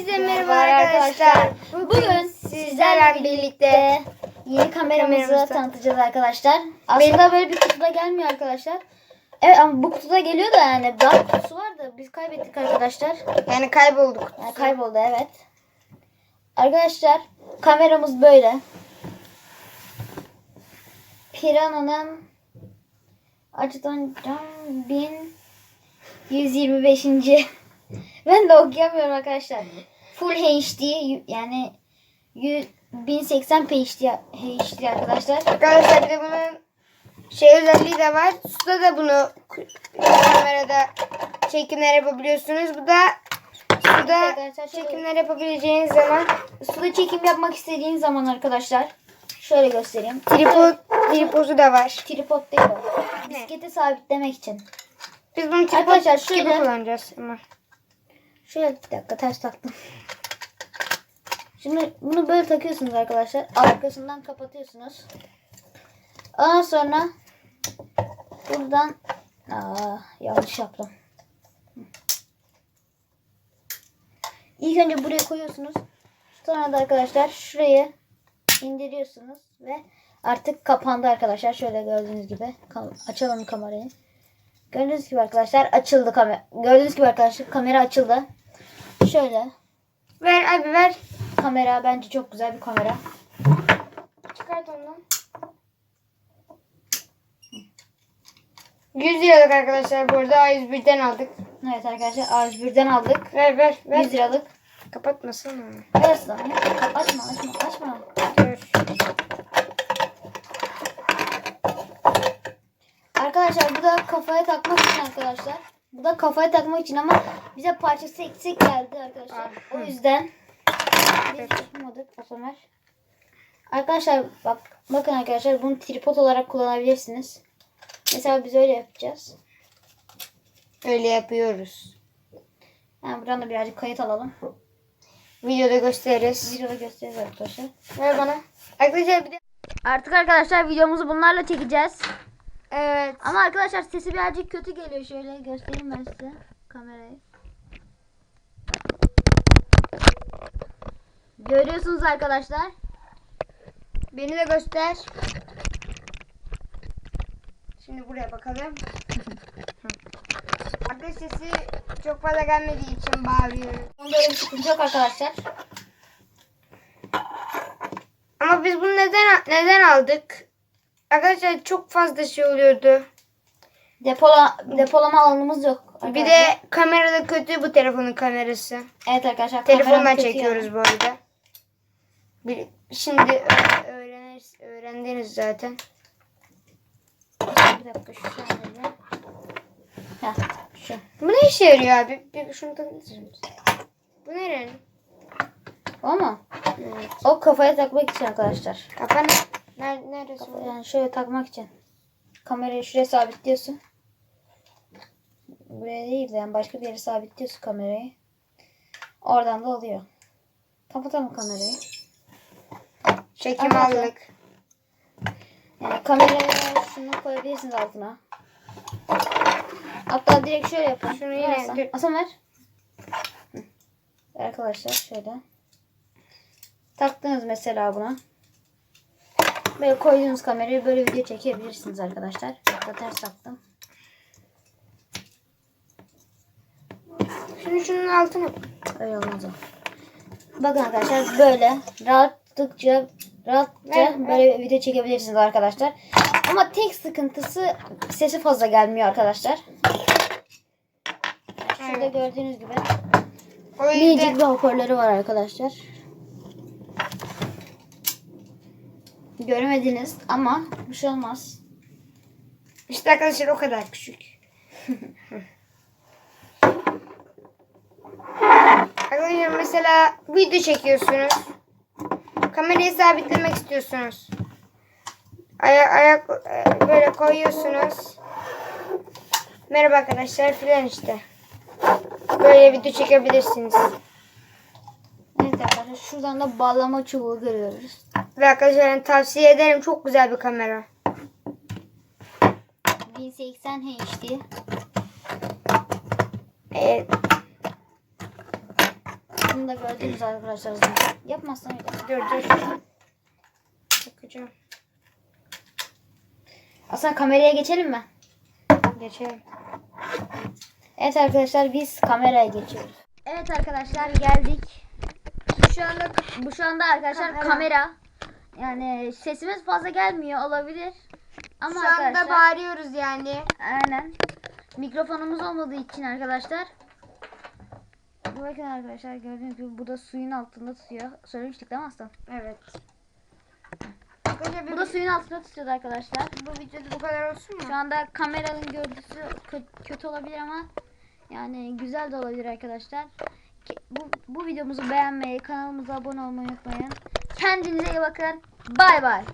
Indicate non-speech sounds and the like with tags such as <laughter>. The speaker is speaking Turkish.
Hepinize merhaba arkadaşlar. Bugün sizlerle birlikte yeni kameramızı Kameramızı. tanıtacağız arkadaşlar. Aslında böyle bir kutuda gelmiyor arkadaşlar. Evet ama bu kutuda geliyor da yani daha kutusu var da biz kaybettik arkadaşlar. yani kaybolduk. Yani kayboldu evet. Arkadaşlar kameramız böyle. Piranha'nın açıdan 1125. ben de okuyamıyorum arkadaşlar. Full HD yani 100 1080 HD, HD arkadaşlar. Arkadaşlar bir de bunun şey özelliği de var. Suda da bunu kamerada çekimler yapabiliyorsunuz. Bu da suda çekimler yapabileceğiniz zaman Suda çekim yapmak istediğiniz zaman arkadaşlar şöyle göstereyim. tripod tripodu da var. Tripod değil o. Bisikleti sabitlemek için. Biz bunu tripod Arkadaşlar gibi kullanacağız ama. Şöyle bir dakika ters taktım. Şimdi bunu böyle takıyorsunuz arkadaşlar. Arkasından kapatıyorsunuz. Ondan sonra buradan Aa, yanlış yaptım. İlk önce buraya koyuyorsunuz. Sonra da arkadaşlar şurayı indiriyorsunuz ve artık kapandı arkadaşlar. Şöyle gördüğünüz gibi açalım kamerayı. Gördüğünüz gibi arkadaşlar açıldı kamera. Gördüğünüz gibi arkadaşlar kamera açıldı. Şöyle Ver abi ver. kamera bence çok güzel bir kamera. Çıkart ondan. 100 liralık arkadaşlar bu arada A101'den aldık. Evet arkadaşlar A101'den aldık. Ver ver ver. 100 liralık. Kapatmasana. Ver sana. Açma açma açma. Dur. Arkadaşlar bu da kafaya takmak için arkadaşlar. Bu da kafaya takmak için ama bize parçası eksik geldi arkadaşlar. O yüzden biz yapmadık o sefer. Arkadaşlar bak bakın arkadaşlar bunu tripod olarak kullanabilirsiniz. Mesela biz öyle yapacağız. Öyle yapıyoruz. Yani buradan da birazcık kayıt alalım. Videoda gösteririz. Videoda gösteririz arkadaşlar. Ver bana. Arkadaşlar bir de Artık arkadaşlar videomuzu bunlarla çekeceğiz. Evet. Ama arkadaşlar sesi birazcık kötü geliyor. Şöyle göstereyim ben size kamerayı. Görüyorsunuz arkadaşlar. Beni de göster. Şimdi buraya bakalım. Arkadaşlar sesi çok fazla gelmediği için bağırıyorum. Onda öyle bir sıkıntı yok arkadaşlar. Ama biz bunu neden neden aldık? Arkadaşlar çok fazla şey oluyordu. Depola, depolama alanımız yok. Arkadaşlar. Bir de kamerada kötü bu telefonun kamerası. evet arkadaşlar. Telefondan çekiyoruz yani. bu arada. Şimdi öğreniriz, öğrendiniz zaten. Bir dakika şu şöyle. Heh, şu. Bu ne işe yarıyor abi? Bir şunu mısın? Bu nerenin? O mu? Evet. O kafaya takmak için arkadaşlar. Kapan. Nerede, neresi? bu? Yani şöyle takmak için. Kamerayı şuraya sabitliyorsun. Buraya değil de yani başka bir yere sabitliyorsun kamerayı. Oradan da oluyor. Kapatalım kamerayı. Çekim Arkadaşlar. aldık. Yani kameraya şunu koyabilirsiniz altına. Hatta direkt şöyle yapın. Şunu yine Hasan. Hasan ver. Hı. Arkadaşlar şöyle. Taktınız mesela buna. Böyle koyduğunuz kamerayı böyle video çekebilirsiniz arkadaşlar. Hatta ters taktım. Şimdi şunun altına. Öyle olmaz o. Bakın arkadaşlar böyle rahatlıkça rahatça böyle video çekebilirsiniz arkadaşlar. Ama tek sıkıntısı sesi fazla gelmiyor arkadaşlar. Şurada Evet. gördüğünüz gibi minicik bir hoparlörü var arkadaşlar. Göremediniz ama bir şey olmaz. işte arkadaşlar o kadar küçük. <laughs> Arkadaşlar mesela video çekiyorsunuz. Kamerayı sabitlemek istiyorsunuz. Ayak ayak e, böyle koyuyorsunuz. Merhaba arkadaşlar filan işte. Böyle video çekebilirsiniz. Evet arkadaşlar şuradan da bağlama çubuğu görüyoruz. Ve arkadaşlar yani tavsiye ederim çok güzel bir kamera. 1080 HD. Da gördünüz arkadaşlar. Yapmazsan. Dur dur. Bakacağım. Aslında kameraya geçelim mi? Geçelim. Evet arkadaşlar biz kameraya geçiyoruz. Evet arkadaşlar geldik. Şu anda bu şu anda arkadaşlar Kamera. kamera. Yani sesimiz fazla gelmiyor olabilir. Ama Şu anda bağırıyoruz yani. aynen. Mikrofonumuz olmadığı için arkadaşlar. Bakın arkadaşlar gördüğünüz gibi bu da suyun altında tutuyor. Söylemiştik değil mi Aslan? Evet. Bir Bu da suyun altında tutuyordu arkadaşlar. bu videoda bu kadar olsun mu? Şu anda kameranın görüntüsü kö- kötü olabilir ama yani güzel de olabilir arkadaşlar. Ki- Bu, bu videomuzu beğenmeyi, kanalımıza abone olmayı unutmayın. Kendinize iyi bakın. Bay bay.